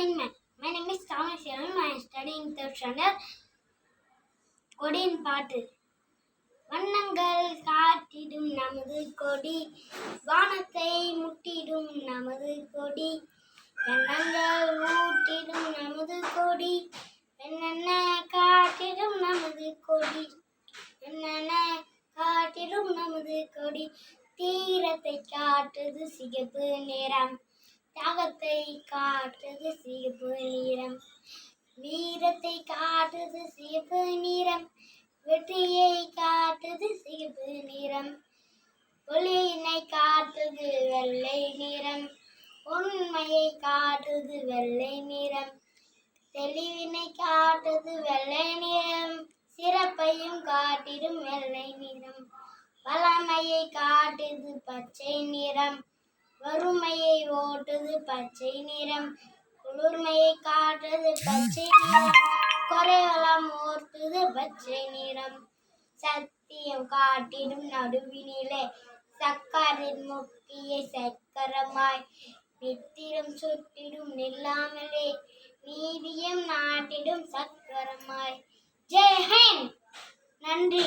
morning, ma'am. My name is Thomas Sharon. I am studying third standard. கொடியின் பாட்டு வண்ணங்கள் காட்டிடும் நமது கொடி வானத்தை முட்டிடும் நமது கொடி எண்ணங்கள் ஊட்டிடும் நமது கொடி என்னென்ன காட்டிடும் நமது கொடி என்னென்ன காட்டிடும் நமது கொடி தீரத்தை காட்டுது சிகப்பு நிறம் தியாகத்தை காட்டுது சிவப்பு நிறம். வீரத்தை காட்டுது சிவப்பு நிறம். வெற்றியை காட்டுது சிவப்பு நிறம். ஒளியினை காட்டுது வெள்ளை நிறம். உண்மையை காட்டுது வெள்ளை நிறம். தெளிவினை காட்டுது வெள்ளை நிறம். சிறப்பையும் காட்டிடும் வெள்ளை நிறம். வளமையை காட்டுது பச்சை நிறம். வறுமையை ஓட்டுது பச்சை நிறம் குளிர்மையை காட்டுது பச்சை நிறம் குறைவெல்லாம் ஓர்த்துது பச்சை நிறம். சத்தியம் காட்டிடும் நடுவினிலே சக்கரின் முக்கிய சக்கரமாய் நித்திரம் சுட்டிடும் நில்லாமலே நீதியம் நாட்டிடும் சக்கரமாய். ஜெய் ஹிந்த்! நன்றி!